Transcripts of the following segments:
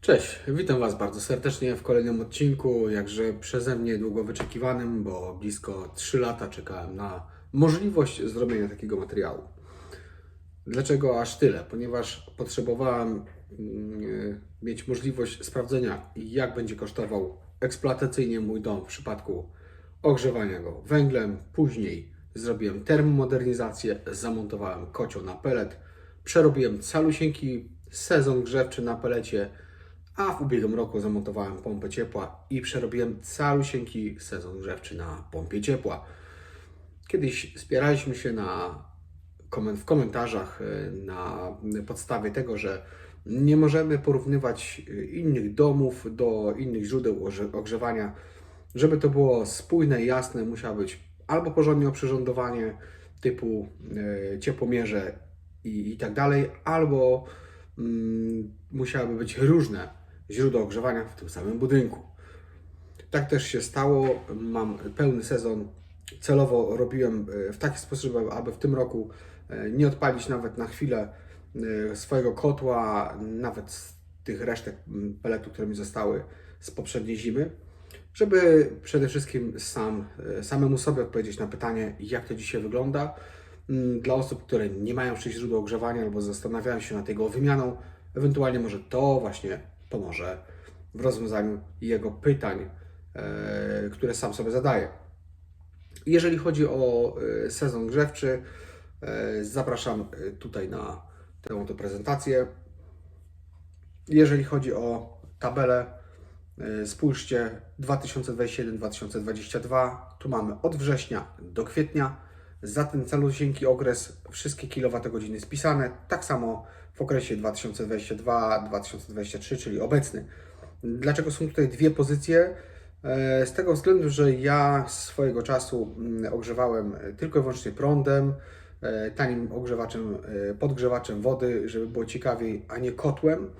Cześć, witam Was bardzo serdecznie w kolejnym odcinku, jakże przeze mnie długo wyczekiwanym, bo blisko 3 lata czekałem na możliwość zrobienia takiego materiału. Dlaczego aż tyle? Ponieważ potrzebowałem mm, mieć możliwość sprawdzenia, jak będzie kosztował eksploatacyjnie mój dom w przypadku ogrzewania go węglem. Później zrobiłem termomodernizację, zamontowałem kocioł na pelet, przerobiłem calusieńki sezon grzewczy na pelecie, a w ubiegłym roku zamontowałem pompę ciepła i przerobiłem calusieńki sezon grzewczy na pompie ciepła. Kiedyś spieraliśmy się na w komentarzach y, na podstawie tego, że nie możemy porównywać y, innych domów do innych źródeł ogrzewania. Żeby to było spójne, jasne, musiało być albo porządnie oprzyrządowanie typu y, ciepłomierze i, i tak dalej, albo mm, musiałyby być różne źródła ogrzewania w tym samym budynku. Tak też się stało. Mam pełny sezon. Celowo robiłem e, w taki sposób, aby w tym roku e, nie odpalić nawet na chwilę e, swojego kotła, nawet z tych resztek peletu, które mi zostały z poprzedniej zimy, żeby przede wszystkim sam, samemu sobie odpowiedzieć na pytanie, jak to dzisiaj wygląda. Mm, Dla osób, które nie mają jeszcze źródła ogrzewania albo zastanawiają się nad jego wymianą, ewentualnie może to właśnie pomoże w rozwiązaniu jego pytań, e, które sam sobie zadaję. Jeżeli chodzi o e, sezon grzewczy, e, zapraszam tutaj na tę oto prezentację. Jeżeli chodzi o tabelę, spójrzcie 2021-2022. Tu mamy od września do kwietnia. Za ten calusieńki okres wszystkie kilowatogodziny spisane. Tak samo w okresie 2022-2023, czyli obecny. Dlaczego są tutaj dwie pozycje? E, Z tego względu, że ja swojego czasu mm, ogrzewałem tylko i wyłącznie prądem, e, tanim ogrzewaczem, e, podgrzewaczem wody, żeby było ciekawiej, a nie kotłem.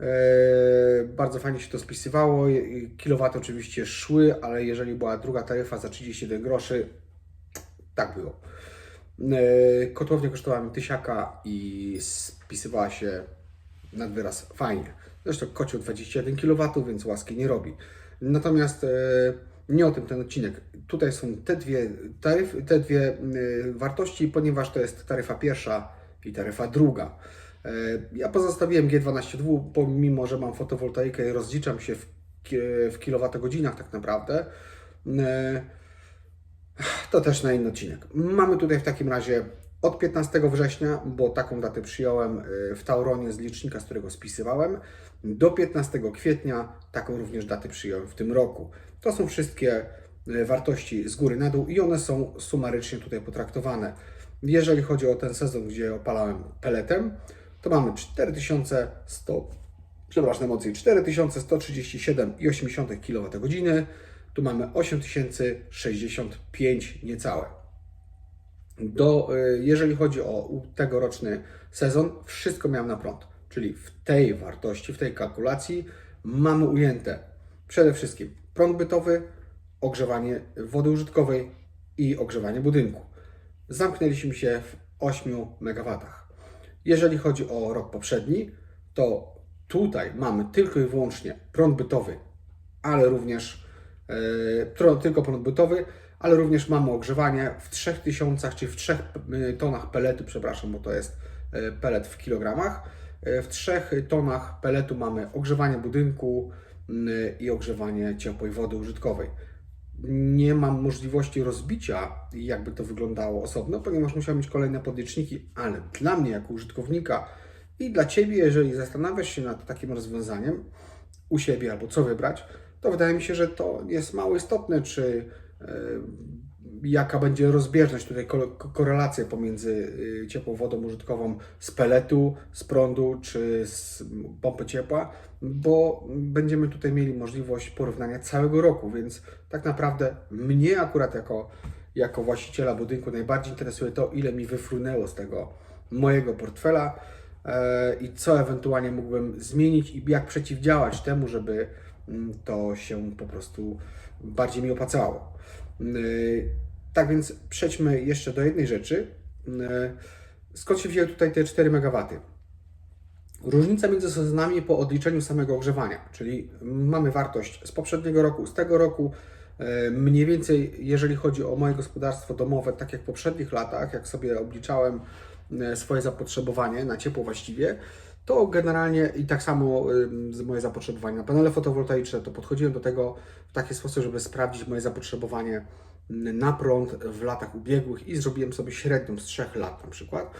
E, Bardzo fajnie się to spisywało. Kilowaty oczywiście szły, ale jeżeli była druga taryfa za 31 groszy, tak było. E, Kotłownia kosztowała mi tysiaka i spisywała się nad wyraz fajnie. Zresztą kocioł 21 kW, więc łaski nie robi. Natomiast e, nie o tym ten odcinek. Tutaj są te dwie, taryf, te dwie e, wartości, ponieważ to jest taryfa pierwsza i taryfa druga. E, Ja pozostawiłem G12W, pomimo że mam fotowoltaikę i rozliczam się w, w kilowatogodzinach tak naprawdę. To też na inny odcinek. Mamy tutaj w takim razie od 15 września, bo taką datę przyjąłem y, w Tauronie z licznika, z którego spisywałem, do 15 kwietnia, taką również datę przyjąłem w tym roku. To są wszystkie y, wartości z góry na dół i one są sumarycznie tutaj potraktowane. Jeżeli chodzi o ten sezon, gdzie opalałem peletem, to mamy 4100, przepraszam mocniej, 4137,8 kWh. Tu mamy 8065 niecałe. Do, y, jeżeli chodzi o tegoroczny sezon, wszystko miałem na prąd. Czyli w tej wartości, w tej kalkulacji mamy ujęte przede wszystkim prąd bytowy, ogrzewanie wody użytkowej i ogrzewanie budynku. Zamknęliśmy się w 8 MW. Jeżeli chodzi o rok poprzedni, to tutaj mamy tylko i wyłącznie prąd bytowy, ale również tro- tylko prąd bytowy, ale również mamy ogrzewanie w 3000, czy w 3 e, tonach peletu, przepraszam, bo to jest e, pelet w kilogramach. E, W 3 tonach peletu mamy ogrzewanie budynku i ogrzewanie ciepłej wody użytkowej. Nie mam możliwości rozbicia, jakby to wyglądało osobno, ponieważ musiałem mieć kolejne podliczniki, ale dla mnie, jako użytkownika i dla Ciebie, jeżeli zastanawiasz się nad takim rozwiązaniem u siebie albo co wybrać, to wydaje mi się, że to jest mało istotne, czy jaka będzie rozbieżność, tutaj ko- ko- korelacja pomiędzy y, ciepłą wodą użytkową z peletu, z prądu czy z pompy ciepła, bo będziemy tutaj mieli możliwość porównania całego roku, więc tak naprawdę mnie akurat jako, jako właściciela budynku najbardziej interesuje to, ile mi wyfrunęło z tego mojego portfela e, i co ewentualnie mógłbym zmienić i jak przeciwdziałać temu, żeby mm, to się po prostu bardziej mi opłacało. Yy, Tak więc przejdźmy jeszcze do jednej rzeczy. Yy, Skąd się wzięły tutaj te 4 MW? Różnica między sezonami po odliczeniu samego ogrzewania, czyli mamy wartość z poprzedniego roku, z tego roku. e, Mniej więcej, jeżeli chodzi o moje gospodarstwo domowe, tak jak w poprzednich latach, jak sobie obliczałem swoje zapotrzebowanie na ciepło właściwie, to generalnie i tak samo moje zapotrzebowanie na panele fotowoltaiczne, to podchodziłem do tego w taki sposób, żeby sprawdzić moje zapotrzebowanie na prąd w latach ubiegłych i zrobiłem sobie średnią z trzech lat na przykład.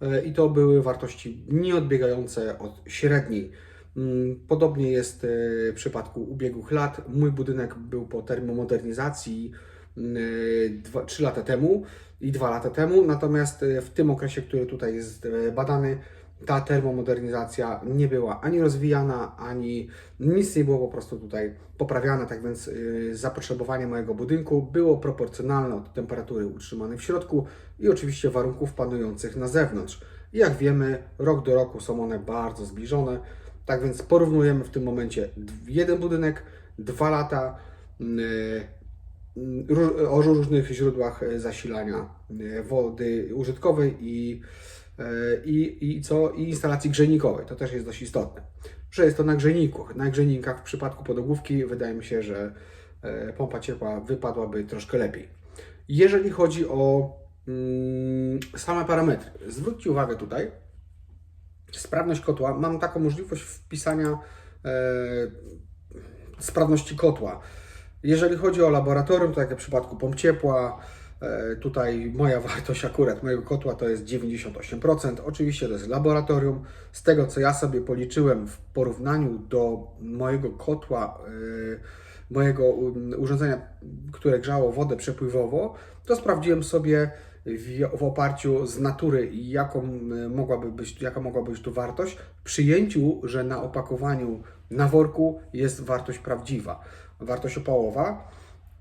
E, I to były wartości nieodbiegające od średniej. Podobnie jest e, w przypadku ubiegłych lat. Mój budynek był po termomodernizacji 3 lata temu i 2 lata temu, natomiast w tym okresie, który tutaj jest badany, ta termomodernizacja nie była ani rozwijana, ani nic nie było po prostu tutaj poprawiane, tak więc y, zapotrzebowanie mojego budynku było proporcjonalne od temperatury utrzymanej w środku i oczywiście warunków panujących na zewnątrz. Jak wiemy, rok do roku są one bardzo zbliżone, tak więc porównujemy w tym momencie jeden budynek, dwa lata, y, y, o różnych źródłach y, zasilania wody użytkowej i i, i co? I instalacji grzejnikowej. To też jest dość istotne. Że jest to na grzejniku. Na grzejnikach w przypadku podogłówki wydaje mi się, że e, pompa ciepła wypadłaby troszkę lepiej. Jeżeli chodzi o mm, same parametry, zwróćcie uwagę tutaj, sprawność kotła. Mam taką możliwość wpisania e, sprawności kotła. Jeżeli chodzi o laboratorium, to jak w przypadku pomp ciepła, e, tutaj moja wartość akurat mojego kotła to jest 98%. Oczywiście to jest laboratorium. Z tego co ja sobie policzyłem w porównaniu do mojego kotła, e, mojego um, urządzenia, które grzało wodę przepływowo, to sprawdziłem sobie w, oparciu z natury, jaką e, mogłaby być, jaka mogła być tu wartość, przyjęciu, że na opakowaniu na worku jest wartość prawdziwa, wartość opałowa.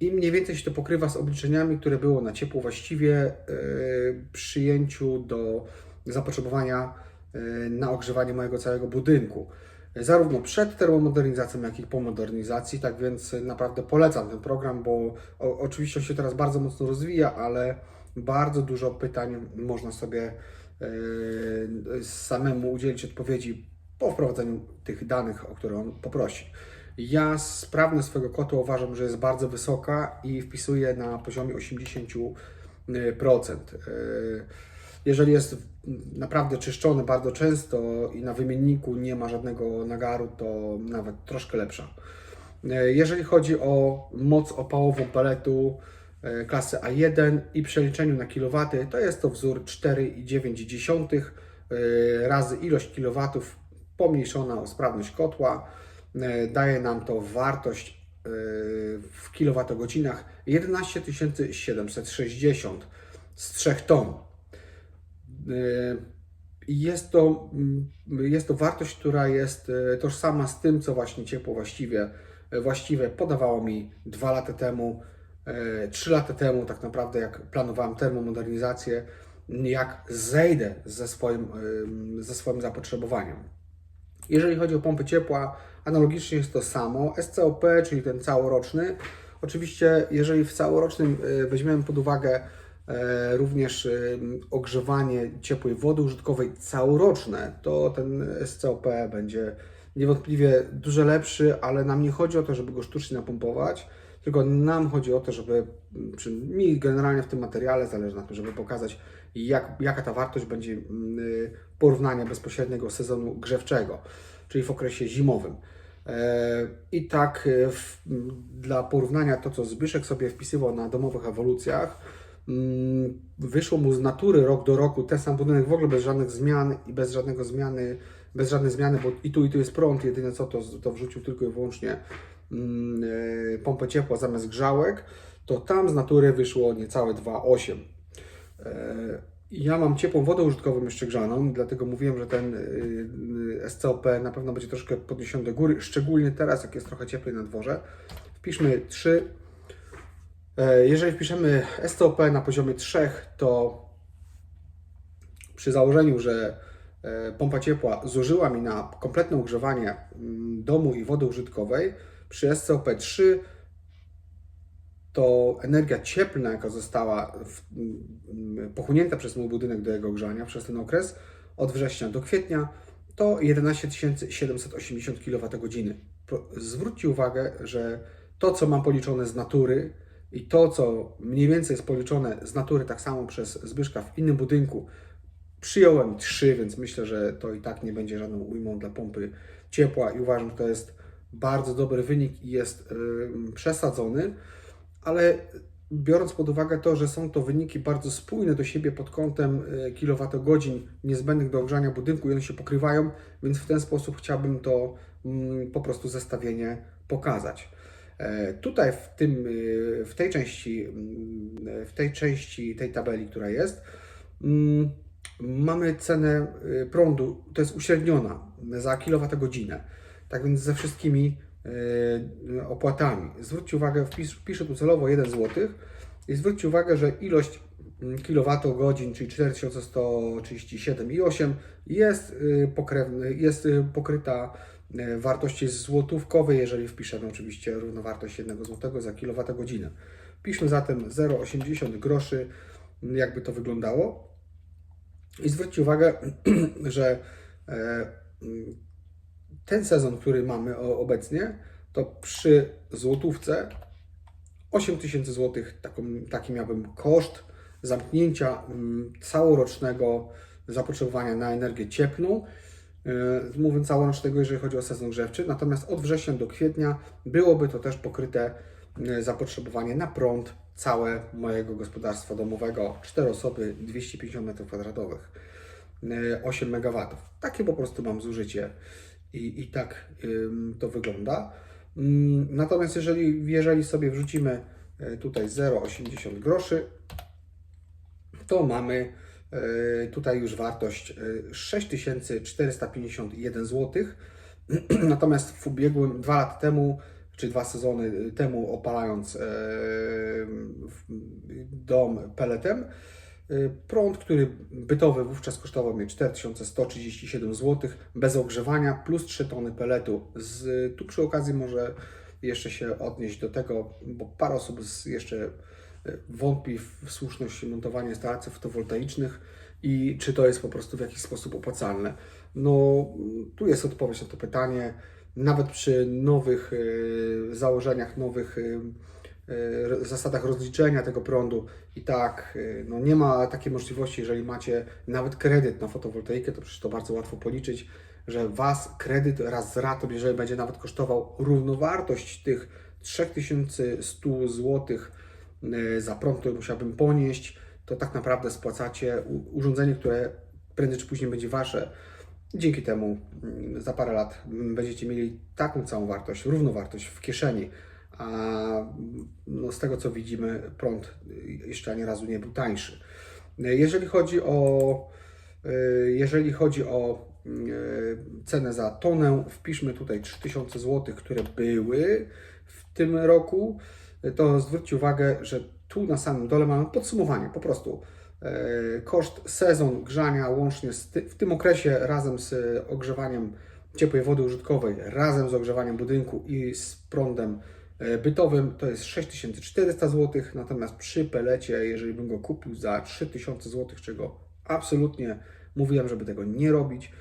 I mniej więcej się to pokrywa z obliczeniami, które było na ciepło właściwie e, przyjęciu do zapotrzebowania e, na ogrzewanie mojego całego budynku. Zarówno przed termomodernizacją, jak i po modernizacji, tak więc naprawdę polecam ten program, bo o, oczywiście on się teraz bardzo mocno rozwija, ale bardzo dużo pytań można sobie e, samemu udzielić odpowiedzi po wprowadzeniu tych danych, o które on poprosi. Ja sprawność swojego kotła uważam, że jest bardzo wysoka i wpisuję na poziomie 80%. E, Jeżeli jest naprawdę czyszczony bardzo często i na wymienniku nie ma żadnego nagaru, to nawet troszkę lepsza. E, Jeżeli chodzi o moc opałową peletu e, klasy A1 i przeliczeniu na kilowaty, to jest to wzór 4,9 e, razy ilość kilowatów pomniejszona o sprawność kotła. E, Daje nam to wartość e, w kilowatogodzinach 11 760 z 3 ton. E, Jest to, mm, jest to wartość, która jest tożsama z tym, co właśnie ciepło właściwie, właściwe podawało mi dwa lata temu, e, trzy lata temu, tak naprawdę, jak planowałem termomodernizację, jak zejdę ze swoim, em, ze swoim zapotrzebowaniem. Jeżeli chodzi o pompy ciepła, analogicznie jest to samo. SCOP, czyli ten całoroczny. Oczywiście, jeżeli w całorocznym e, weźmiemy pod uwagę e, również e, ogrzewanie ciepłej wody użytkowej całoroczne, to ten SCOP będzie niewątpliwie dużo lepszy, ale nam nie chodzi o to, żeby go sztucznie napompować, tylko nam chodzi o to, żeby, czy mi generalnie w tym materiale zależy na tym, żeby pokazać, jak, jaka ta wartość będzie mm, y, porównania bezpośredniego sezonu grzewczego, czyli w okresie zimowym. E, I tak e, w, dla porównania to, co Zbyszek sobie wpisywał na domowych ewolucjach, mm, wyszło mu z natury rok do roku ten sam budynek w ogóle bez żadnych zmian i bez żadnego zmiany, bez żadnej zmiany, bo i tu i tu jest prąd, jedyne co to, to wrzucił tylko i wyłącznie mm, e, pompę ciepła zamiast grzałek, to tam z natury wyszło niecałe 2,8. Ja mam ciepłą wodę użytkową jeszcze grzaną, dlatego mówiłem, że ten y, y, SCOP na pewno będzie troszkę podniesiony do góry, szczególnie teraz, jak jest trochę cieplej na dworze. Wpiszmy 3. E, Jeżeli wpiszemy SCOP na poziomie 3, to przy założeniu, że e, pompa ciepła zużyła mi na kompletne ogrzewanie mm, domu i wody użytkowej, przy SCOP 3 to energia cieplna, jaka została w, m, pochłonięta przez mój budynek do jego grzania przez ten okres, od września do kwietnia, to 11 780 kWh. Zwróćcie uwagę, że to, co mam policzone z natury i to, co mniej więcej jest policzone z natury, tak samo przez Zbyszka w innym budynku, przyjąłem 3, więc myślę, że to i tak nie będzie żadną ujmą dla pompy ciepła i uważam, że to jest bardzo dobry wynik i jest ym, przesadzony, ale biorąc pod uwagę to, że są to wyniki bardzo spójne do siebie pod kątem y, kilowatogodzin niezbędnych do ogrzania budynku i one się pokrywają, więc w ten sposób chciałbym to mm, po prostu zestawienie pokazać. E, Tutaj w, tym, y, w tej części, mm, w tej części tej tabeli, która jest, mm, mamy cenę prądu, to jest uśredniona za kilowatogodzinę. Tak więc ze wszystkimi opłatami. Zwróćcie uwagę, wpis, piszę tu celowo 1 zł i zwróćcie uwagę, że ilość mm, kilowatogodzin, czyli 4137,8 jest, y, pokrewny, jest y, pokryta y, wartości złotówkowej, jeżeli wpiszemy oczywiście równowartość 1 zł za kilowatogodzinę. Piszmy zatem 0,80 groszy, jakby to wyglądało. I zwróćcie uwagę, że e, mm, ten sezon, który mamy obecnie, to przy złotówce 8000 zł taki miałbym koszt zamknięcia mm, całorocznego zapotrzebowania na energię cieplną. Yy, Mówię całorocznego, jeżeli chodzi o sezon grzewczy, natomiast od września do kwietnia byłoby to też pokryte yy, zapotrzebowanie na prąd całe mojego gospodarstwa domowego, 4 osoby, 250 m2, 8 MW. Takie po prostu mam zużycie i, i tak to wygląda. Ym, Natomiast jeżeli, jeżeli sobie wrzucimy e, tutaj 0,80 groszy, to mamy e, tutaj już wartość e, 6451 zł. Natomiast w ubiegłym, dwa lata temu, czy dwa sezony temu, opalając e, dom peletem, e, prąd, który bytowy wówczas kosztował mnie 4137 zł bez ogrzewania, plus 3 tony peletu. Z, tu przy okazji może jeszcze się odnieść do tego, bo parę osób z, jeszcze e, wątpi w słuszność montowania instalacji fotowoltaicznych i czy to jest po prostu w jakiś sposób opłacalne. No, tu jest odpowiedź na to pytanie. Nawet przy nowych e, założeniach, nowych zasadach rozliczenia tego prądu i tak e, no nie ma takiej możliwości, jeżeli macie nawet kredyt na fotowoltaikę, to przecież to bardzo łatwo policzyć, że Was kredyt raz z ratą, jeżeli będzie nawet kosztował równowartość tych 3100 zł e, za prąd, który musiałbym ponieść, to tak naprawdę spłacacie urządzenie, które prędzej czy później będzie Wasze. Dzięki temu mm, za parę lat będziecie mieli taką całą wartość, równowartość w kieszeni. A no, z tego co widzimy, prąd jeszcze ani razu nie był tańszy. Jeżeli chodzi o, y, jeżeli chodzi o y, cenę za tonę, wpiszmy tutaj 3000 zł, które były w tym roku, to zwróćcie uwagę, że tu na samym dole mamy podsumowanie, po prostu e, koszt sezon grzania łącznie ty, w tym okresie razem z ogrzewaniem ciepłej wody użytkowej, razem z ogrzewaniem budynku i z prądem e, bytowym to jest 6400 zł, natomiast przy pelecie, jeżeli bym go kupił za 3000 zł, czego absolutnie mówiłem, żeby tego nie robić,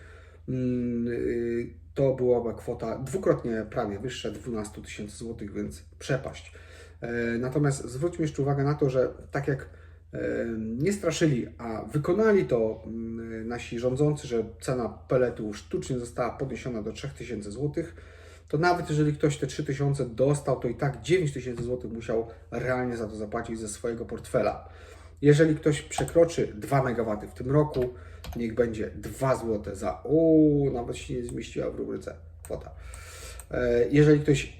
mm, y, to byłaby kwota dwukrotnie prawie wyższa, 12 tysięcy złotych, więc przepaść. E, Natomiast zwróćmy jeszcze uwagę na to, że tak jak e, nie straszyli, a wykonali to mm, nasi rządzący, że cena peletu sztucznie została podniesiona do 3000 zł, to nawet jeżeli ktoś te 3000 dostał, to i tak 9000 zł musiał realnie za to zapłacić ze swojego portfela. Jeżeli ktoś przekroczy 2 MW w tym roku, niech będzie 2 zł za. O, nawet się nie zmieściła w rubryce kwota. E, Jeżeli ktoś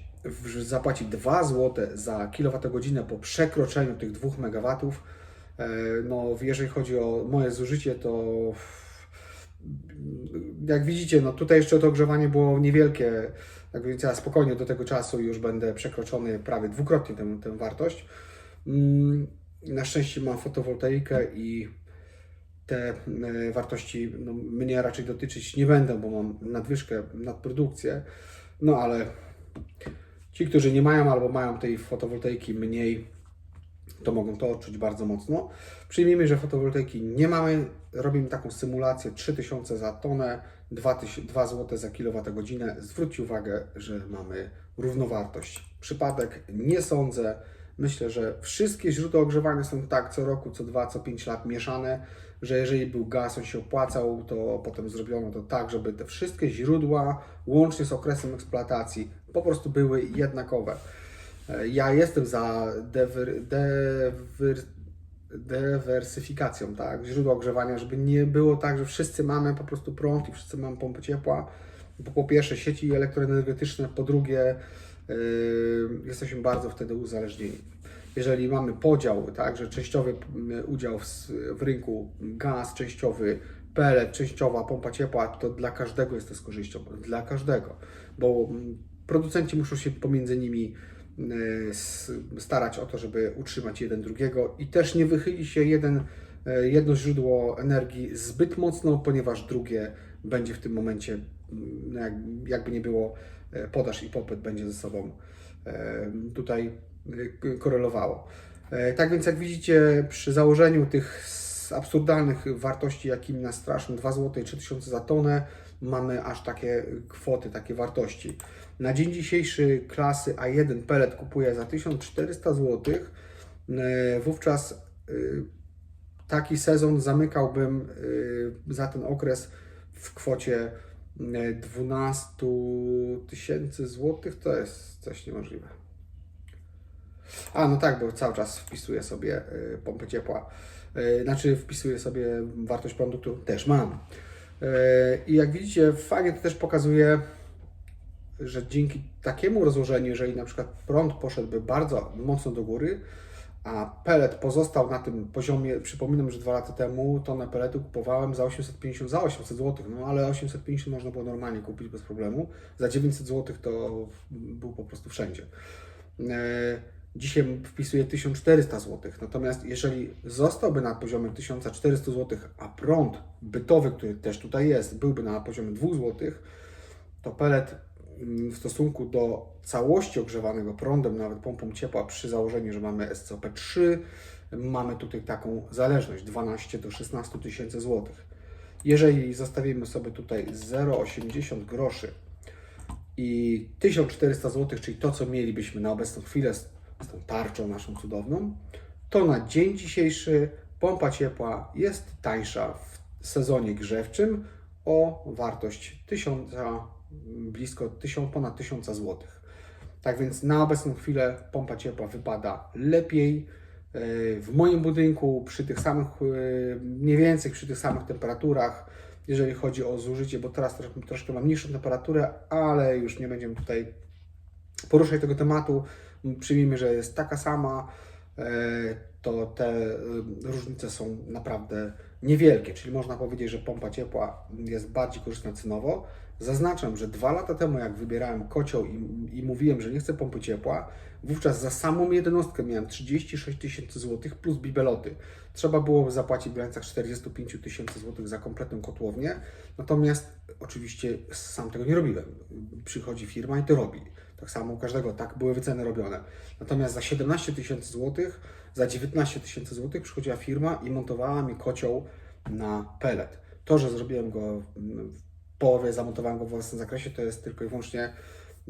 zapłaci 2 zł za kilowatogodzinę po przekroczeniu tych 2 MW, e, no jeżeli chodzi o moje zużycie, to jak widzicie, no tutaj jeszcze to ogrzewanie było niewielkie, tak więc ja spokojnie do tego czasu już będę przekroczony prawie dwukrotnie tę, tę wartość. Mm, Na szczęście mam fotowoltaikę i te e, wartości no, mnie raczej dotyczyć nie będą, bo mam nadwyżkę, nadprodukcję. No ale ci, którzy nie mają albo mają tej fotowoltaiki mniej, to mogą to odczuć bardzo mocno. Przyjmijmy, że fotowoltaiki nie mamy, robimy taką symulację 3000 za tonę, 2 zł za kilowatogodzinę. Zwróćcie uwagę, że mamy równowartość. Przypadek nie sądzę. Myślę, że wszystkie źródła ogrzewania są tak co roku, co 2, co 5 lat mieszane, że jeżeli był gaz, on się opłacał, to potem zrobiono to tak, żeby te wszystkie źródła, łącznie z okresem eksploatacji, po prostu były jednakowe. E, Ja jestem za dewer, dewer, dywersyfikacją, tak, źródła ogrzewania, żeby nie było tak, że wszyscy mamy po prostu prąd i wszyscy mamy pompy ciepła, bo po pierwsze sieci elektroenergetyczne, po drugie yy, jesteśmy bardzo wtedy uzależnieni. Jeżeli mamy podział, tak, że częściowy udział w, w rynku gaz, częściowy pellet, częściowa pompa ciepła, to dla każdego jest to z korzyścią, dla każdego, bo producenci muszą się pomiędzy nimi starać o to, żeby utrzymać jeden drugiego i też nie wychyli się jeden, y, jedno źródło energii zbyt mocno, ponieważ drugie będzie w tym momencie, mm, no jak, jakby nie było, y, podaż i popyt będzie ze sobą tutaj korelowało. Tak więc jak widzicie, przy założeniu tych absurdalnych wartości, jakimi nas straszą 2 zł i 3000 za tonę, mamy aż takie kwoty, takie wartości. Na dzień dzisiejszy klasy A1 pellet kupuję za 1400 zł. E, Wówczas y, taki sezon zamykałbym y, za ten okres w kwocie y, 12 tysięcy złotych. To jest coś niemożliwe. A, no tak, bo cały czas wpisuję sobie pompy ciepła. Znaczy wpisuję sobie wartość prądu, którą też mam. I jak widzicie, fajnie to też pokazuje, że dzięki takiemu rozłożeniu, jeżeli na przykład prąd poszedłby bardzo mocno do góry, a pelet pozostał na tym poziomie, przypominam, że dwa lata temu tonę peletu kupowałem za 850, za 800 zł, no ale 850 można było normalnie kupić bez problemu, za 900 zł to był po prostu wszędzie. E, Dzisiaj wpisuję 1400 zł, natomiast jeżeli zostałby na poziomie 1400 zł, a prąd bytowy, który też tutaj jest, byłby na poziomie 2 zł, to pelet w stosunku do całości ogrzewanego prądem, nawet pompą ciepła, przy założeniu, że mamy SCP-3, mamy tutaj taką zależność 12 do 16 tysięcy złotych. Jeżeli zostawimy sobie tutaj 0,80 groszy i 1400 zł, czyli to, co mielibyśmy na obecną chwilę z, z tą tarczą naszą cudowną, to na dzień dzisiejszy pompa ciepła jest tańsza w sezonie grzewczym o wartość 1000, blisko 1000, ponad 1000 zł. Tak więc na obecną chwilę pompa ciepła wypada lepiej. Yy, W moim budynku przy tych samych, yy, mniej więcej przy tych samych temperaturach, jeżeli chodzi o zużycie, bo teraz troszkę, mam niższą temperaturę, ale już nie będziemy tutaj poruszać tego tematu. Przyjmijmy, że jest taka sama, e, to te e, różnice są naprawdę niewielkie, czyli można powiedzieć, że pompa ciepła jest bardziej korzystna cenowo. Zaznaczam, że dwa lata temu, jak wybierałem kocioł i, i mówiłem, że nie chcę pompy ciepła, wówczas za samą jednostkę miałem 36 tysięcy złotych plus bibeloty. Trzeba było zapłacić w granicach 45 tysięcy złotych za kompletną kotłownię, natomiast oczywiście sam tego nie robiłem. Przychodzi firma i to robi. Tak samo u każdego, tak były wyceny robione. Natomiast za 17 tysięcy złotych, za 19 tysięcy złotych przychodziła firma i montowała mi kocioł na pellet. To, że zrobiłem go mm, w połowie, zamontowałem go w własnym zakresie, to jest tylko i wyłącznie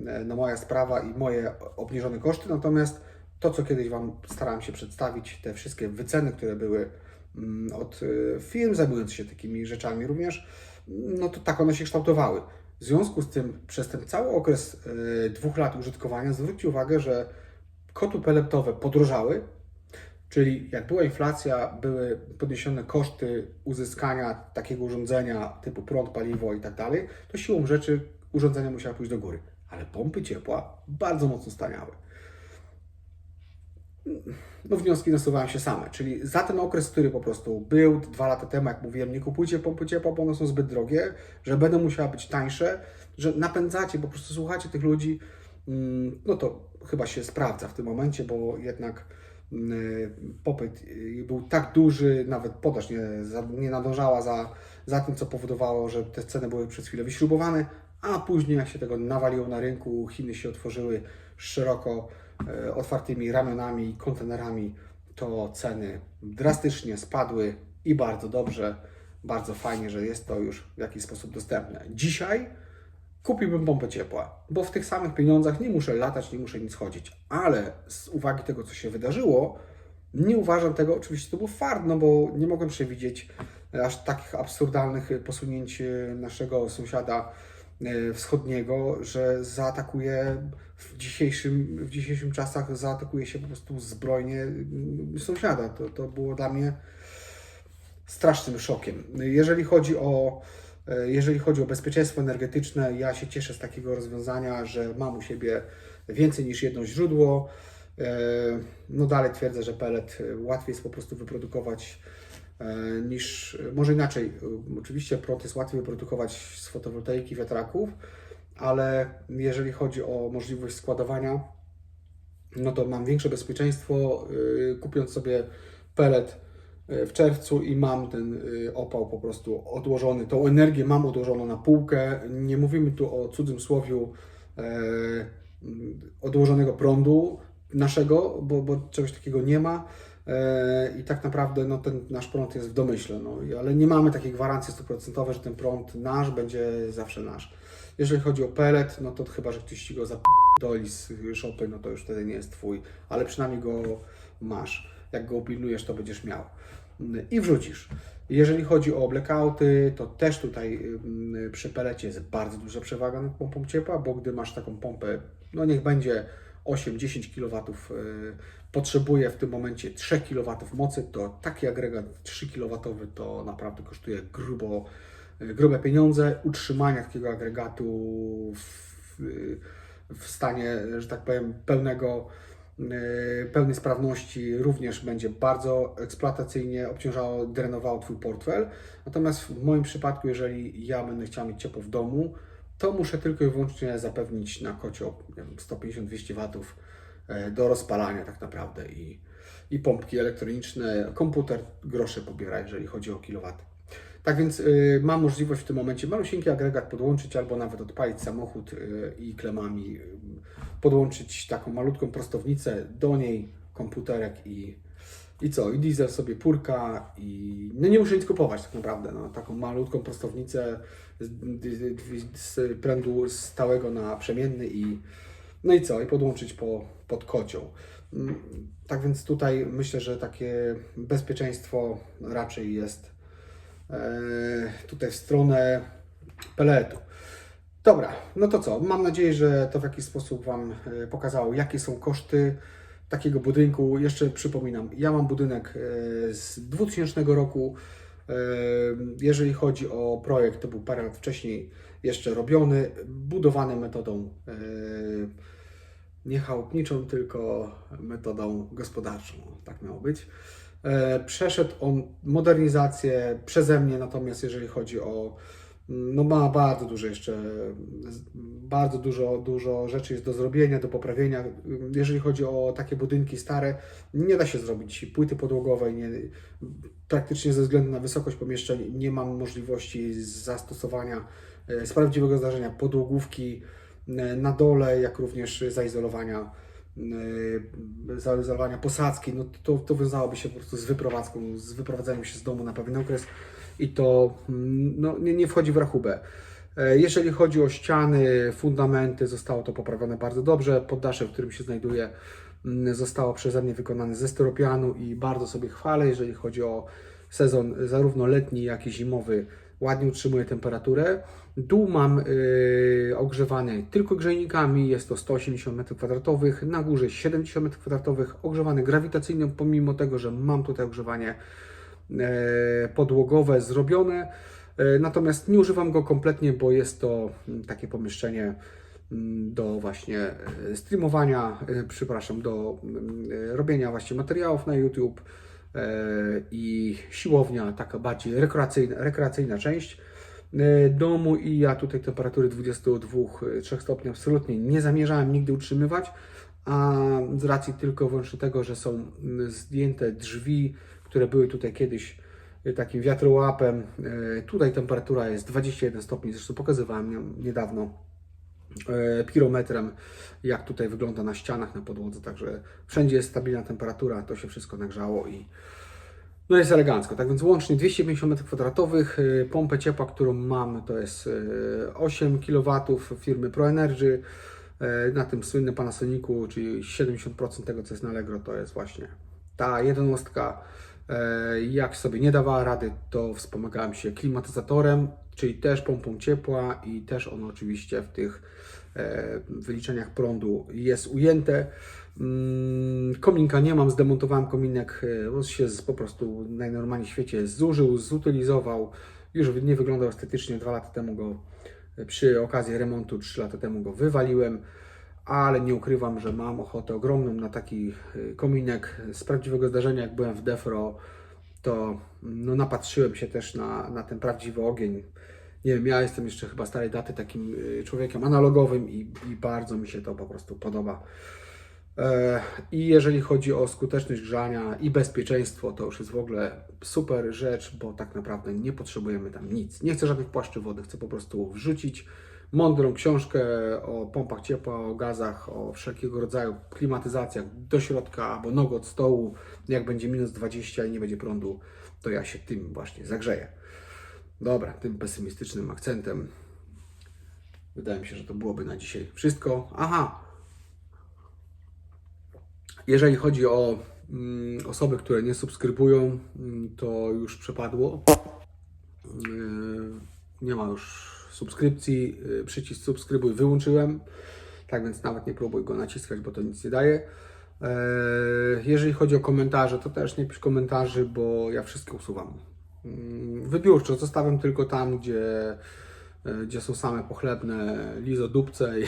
e, no, moja sprawa i moje obniżone koszty. Natomiast to, co kiedyś Wam starałem się przedstawić, te wszystkie wyceny, które były mm, od e, firm zajmujących się takimi rzeczami również, no to tak one się kształtowały. W związku z tym, przez ten cały okres e, dwóch lat użytkowania, zwróćcie uwagę, że kotły pelletowe podrożały, czyli jak była inflacja, były podniesione koszty uzyskania takiego urządzenia typu prąd, paliwo i tak dalej, to siłą rzeczy urządzenia musiały pójść do góry. Ale pompy ciepła bardzo mocno staniały. No wnioski nasuwają się same, czyli za ten okres, który po prostu był dwa lata temu, jak mówiłem, nie kupujcie pompy ciepła, bo one są zbyt drogie, że będą musiały być tańsze, że napędzacie, po prostu słuchacie tych ludzi, mm, no to chyba się sprawdza w tym momencie, bo jednak mm, popyt y, był tak duży, nawet podaż nie, nie nadążała za, za tym, co powodowało, że te ceny były przez chwilę wyśrubowane, a później jak się tego nawaliło na rynku, Chiny się otworzyły szeroko otwartymi ramionami kontenerami, to ceny drastycznie spadły i bardzo dobrze, bardzo fajnie, że jest to już w jakiś sposób dostępne. Dzisiaj kupiłbym pompę ciepła, bo w tych samych pieniądzach nie muszę latać, nie muszę nic chodzić, ale z uwagi tego, co się wydarzyło, nie uważam tego, oczywiście to był fart, no bo nie mogłem przewidzieć aż takich absurdalnych posunięć e, naszego sąsiada e, wschodniego, że zaatakuje w dzisiejszym, w dzisiejszym czasach zaatakuje się po prostu zbrojnie mm, sąsiada. To, to było dla mnie strasznym szokiem. Jeżeli chodzi o e, jeżeli chodzi o bezpieczeństwo energetyczne, ja się cieszę z takiego rozwiązania, że mam u siebie więcej niż jedno źródło. E, No dalej twierdzę, że pellet e, łatwiej jest po prostu wyprodukować niż, może inaczej, oczywiście prąd jest łatwiej wyprodukować z fotowoltaiki, wiatraków, ale jeżeli chodzi o możliwość składowania, no to mam większe bezpieczeństwo, y, kupiąc sobie pelet y, w czerwcu i mam ten y, opał po prostu odłożony, tą energię mam odłożoną na półkę. Nie mówimy tu o cudzym słowiu e, odłożonego prądu naszego, bo, bo czegoś takiego nie ma. E, I tak naprawdę no, ten nasz prąd jest w domyśle, no, ale nie mamy takiej gwarancji stuprocentowej, że ten prąd nasz będzie zawsze nasz. Jeżeli chodzi o pelet, no to chyba, że ktoś ci go zapierdoli z szopy, no to już wtedy nie jest twój, ale przynajmniej go masz. Jak go upilnujesz, to będziesz miał. I wrzucisz. Jeżeli chodzi o blackouty, to też tutaj ym, przy pelecie jest bardzo duża przewaga nad pompą ciepła, bo gdy masz taką pompę, no niech będzie 8-10 kW, y, potrzebuje w tym momencie 3 kW mocy, to taki agregat 3 kW to naprawdę kosztuje grubo, y, grube pieniądze. Utrzymanie takiego agregatu w, w stanie, że tak powiem, pełnego, y, pełnej sprawności również będzie bardzo eksploatacyjnie obciążało, drenowało Twój portfel. Natomiast w moim przypadku, jeżeli ja będę chciał mieć ciepło w domu, to muszę tylko i wyłącznie zapewnić na wiem, 150-200 watów e, do rozpalania tak naprawdę i, i pompki elektroniczne, komputer grosze pobiera, jeżeli chodzi o kilowaty. Tak więc y, mam możliwość w tym momencie malusieńki agregat podłączyć albo nawet odpalić samochód y, i klemami y, podłączyć taką malutką prostownicę, do niej komputerek i, i co? I diesel sobie purka i no nie muszę nic kupować tak naprawdę, no, taką malutką prostownicę z, z, z prędu stałego na przemienny i no i co? I podłączyć po, pod kocioł. Mm, Tak więc tutaj myślę, że takie bezpieczeństwo raczej jest tutaj w stronę peletu. Dobra, no to co? Mam nadzieję, że to w jakiś sposób Wam e, pokazało, jakie są koszty takiego budynku. Jeszcze przypominam, ja mam budynek e, z 2000 roku. E, Jeżeli chodzi o projekt, to był parę lat wcześniej jeszcze robiony, budowany metodą e, nie chałupniczą, tylko metodą gospodarczą. Tak miało być. E, Przeszedł on modernizację przeze mnie, natomiast jeżeli chodzi o no ma bardzo dużo jeszcze, bardzo dużo, dużo rzeczy jest do zrobienia, do poprawienia. Jeżeli chodzi o takie budynki stare, nie da się zrobić płyty podłogowej, nie, praktycznie ze względu na wysokość pomieszczeń nie mam możliwości zastosowania e, z prawdziwego zdarzenia podłogówki e, na dole, jak również zaizolowania e, zaizolowania posadzki, no to, to wiązałoby się po prostu z wyprowadzką, z wyprowadzeniem się z domu na pewien okres i to mm, no, nie, nie wchodzi w rachubę. E, Jeżeli chodzi o ściany, fundamenty, zostało to poprawione bardzo dobrze. Poddasze, w którym się znajduję, mm, zostało przeze mnie wykonane ze styropianu i bardzo sobie chwalę, jeżeli chodzi o sezon zarówno letni, jak i zimowy. Ładnie utrzymuje temperaturę. Dół mam yy, ogrzewany tylko grzejnikami, jest to 180 m2, na górze 70 m2, ogrzewany grawitacyjnie, pomimo tego, że mam tutaj ogrzewanie e, podłogowe zrobione. E, Natomiast nie używam go kompletnie, bo jest to mm, takie pomieszczenie mm, do właśnie e, streamowania, e, przepraszam, do mm, e, robienia właśnie materiałów na YouTube. I siłownia, taka bardziej rekreacyjna, rekreacyjna część domu i ja tutaj temperatury 22-3 stopni absolutnie nie zamierzałem nigdy utrzymywać, a z racji tylko wyłącznie tego, że są zdjęte drzwi, które były tutaj kiedyś y, takim wiatrołapem. Tutaj temperatura jest 21 stopni, zresztą pokazywałem niedawno. e, pirometrem, jak tutaj wygląda na ścianach, na podłodze, także wszędzie jest stabilna temperatura, to się wszystko nagrzało i no jest elegancko. Tak więc łącznie 250 m2, y, pompę ciepła, którą mam to jest y, 8 kW firmy ProEnergy, y, na tym słynnym Panasonicu, czyli 70% tego co jest na Allegro to jest właśnie ta jednostka. Jak sobie nie dawała rady, to wspomagałem się klimatyzatorem, czyli też pompą ciepła i też ono oczywiście w tych wyliczeniach prądu jest ujęte. Mm, Kominka nie mam, zdemontowałem kominek, e, on się po prostu najnormalniej w świecie zużył, zutylizował. Już nie wyglądał estetycznie, dwa lata temu go e, przy okazji remontu, trzy lata temu go wywaliłem ale nie ukrywam, że mam ochotę ogromną na taki kominek z prawdziwego zdarzenia. Jak byłem w Defro, to no, napatrzyłem się też na, na ten prawdziwy ogień. Nie wiem, ja jestem jeszcze chyba starej daty takim y, człowiekiem analogowym i, i bardzo mi się to po prostu podoba. E, I jeżeli chodzi o skuteczność grzania i bezpieczeństwo, to już jest w ogóle super rzecz, bo tak naprawdę nie potrzebujemy tam nic. Nie chcę żadnych płaszczy wody, chcę po prostu wrzucić mądrą książkę o pompach ciepła, o gazach, o wszelkiego rodzaju klimatyzacjach do środka albo nogę od stołu. Jak będzie minus 20 i nie będzie prądu, to ja się tym właśnie zagrzeję. Dobra, tym pesymistycznym akcentem. Wydaje mi się, że to byłoby na dzisiaj wszystko. Aha, jeżeli chodzi o mm, osoby, które nie subskrybują, mm, to już przepadło. Yy, nie ma już subskrypcji. Yy, przycisk subskrybuj wyłączyłem. Tak więc nawet nie próbuj go naciskać, bo to nic nie daje. Yy, jeżeli chodzi o komentarze, to też nie pisz komentarzy, bo ja wszystkie usuwam. Yy, Wybiórczo zostawiam tylko tam, gdzie, yy, gdzie są same pochlebne lizodupce i,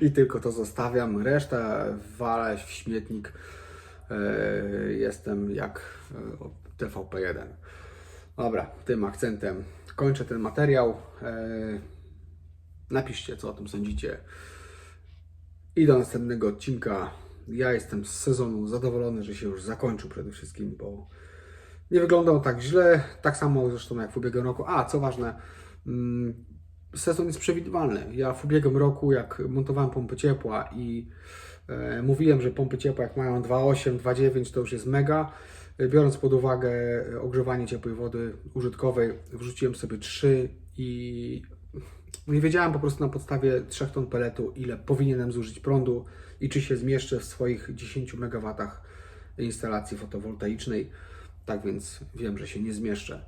i tylko to zostawiam. Reszta walę w śmietnik. Yy, Jestem jak yy, TVP1. Dobra, tym akcentem kończę ten materiał. Napiszcie, co o tym sądzicie. I do następnego odcinka. Ja jestem z sezonu zadowolony, że się już zakończył przede wszystkim, bo nie wyglądał tak źle. Tak samo zresztą jak w ubiegłym roku. A, co ważne, mm, sezon jest przewidywalny. Ja w ubiegłym roku, jak montowałem pompy ciepła i e, mówiłem, że pompy ciepła jak mają 2,8, 2,9 to już jest mega. E, Biorąc pod uwagę ogrzewanie ciepłej wody użytkowej, wrzuciłem sobie 3 i nie wiedziałem po prostu na podstawie 3 ton peletu, ile powinienem zużyć prądu i czy się zmieszczę w swoich 10 MW instalacji fotowoltaicznej. Tak więc wiem, że się nie zmieszczę.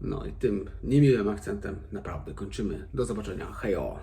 No i tym niemiłym akcentem naprawdę kończymy. Do zobaczenia. Hejo!